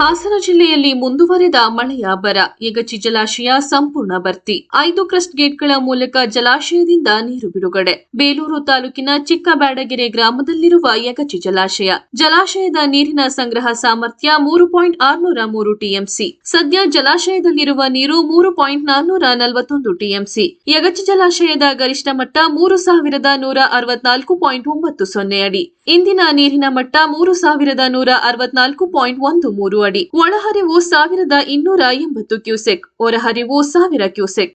ಹಾಸನ ಜಿಲ್ಲೆಯಲ್ಲಿ ಮುಂದುವರೆದ ಮಳೆಯ ಬರ. ಯಗಚಿ ಜಲಾಶಯ ಸಂಪೂರ್ಣ ಭರ್ತಿ. ಐದು ಕ್ರಸ್ಟ್ ಗೇಟ್ಗಳ ಮೂಲಕ ಜಲಾಶಯದಿಂದ ನೀರು ಬಿಡುಗಡೆ. ಬೇಲೂರು ತಾಲೂಕಿನ ಚಿಕ್ಕಬ್ಯಾಡಗೆರೆ ಗ್ರಾಮದಲ್ಲಿರುವ ಯಗಚಿ ಜಲಾಶಯ ಜಲಾಶಯದ ನೀರಿನ ಸಂಗ್ರಹ ಸಾಮರ್ಥ್ಯ ಮೂರು ಪಾಯಿಂಟ್ ಆರ್ನೂರ ಮೂರು ಟಿಎಂಸಿ. ಸದ್ಯ ಜಲಾಶಯದಲ್ಲಿರುವ ನೀರು ಮೂರು ಪಾಯಿಂಟ್ ನಾನ್ನೂರ ನಲವತ್ತೊಂದು ಟಿಎಂಸಿ. ಯಗಚಿ ಜಲಾಶಯದ ಗರಿಷ್ಠ ಮಟ್ಟ ಮೂರು ಸಾವಿರದ ನೂರ ಅರವತ್ನಾಲ್ಕು ಪಾಯಿಂಟ್ ಒಂಬತ್ತು ಸೊನ್ನೆ ಅಡಿ. ಇಂದಿನ ನೀರಿನ ಮಟ್ಟ ಮೂರು ಸಾವಿರದ ನೂರ ಅರವತ್ನಾಲ್ಕು ಪಾಯಿಂಟ್ ಒಂದು ಮೂರು ಅಡಿ, ಒಳಹರಿವು ಸಾವಿರದ ಇನ್ನೂರ ಎಂಬತ್ತು ಕ್ಯೂಸೆಕ್, ಹೊರಹರಿವು ಸಾವಿರ ಕ್ಯೂಸೆಕ್.